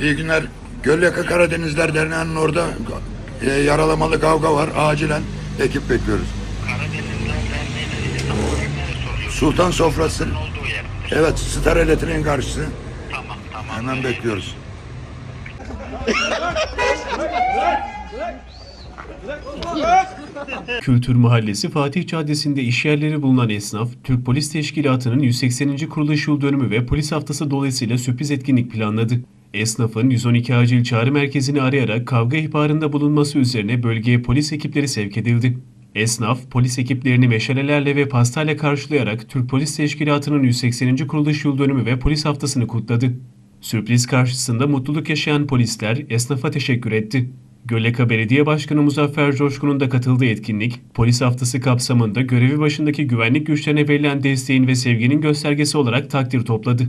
İyi günler. Gölyaka Karadenizler Derneği'nin orada e, yaralamalı kavga var. Acilen ekip bekliyoruz. Karadenizler? Sultan Sofrası. Evet, Star Elektriğin karşısı. Tamam tamam. Hemen bekliyoruz. Kültür Mahallesi Fatih Caddesi'nde işyerleri bulunan esnaf, Türk Polis Teşkilatı'nın 180. kuruluş yıl dönümü ve polis haftası dolayısıyla sürpriz etkinlik planladı. Esnafın 112 acil çağrı merkezini arayarak kavga ihbarında bulunması üzerine bölgeye polis ekipleri sevk edildi. Esnaf, polis ekiplerini meşalelerle ve pastayla karşılayarak Türk Polis Teşkilatı'nın 180. kuruluş yıl dönümü ve polis haftasını kutladı. Sürpriz karşısında mutluluk yaşayan polisler esnafa teşekkür etti. Gölleka Belediye Başkanı Muzaffer Coşkun'un da katıldığı etkinlik, polis haftası kapsamında görevi başındaki güvenlik güçlerine verilen desteğin ve sevginin göstergesi olarak takdir topladı.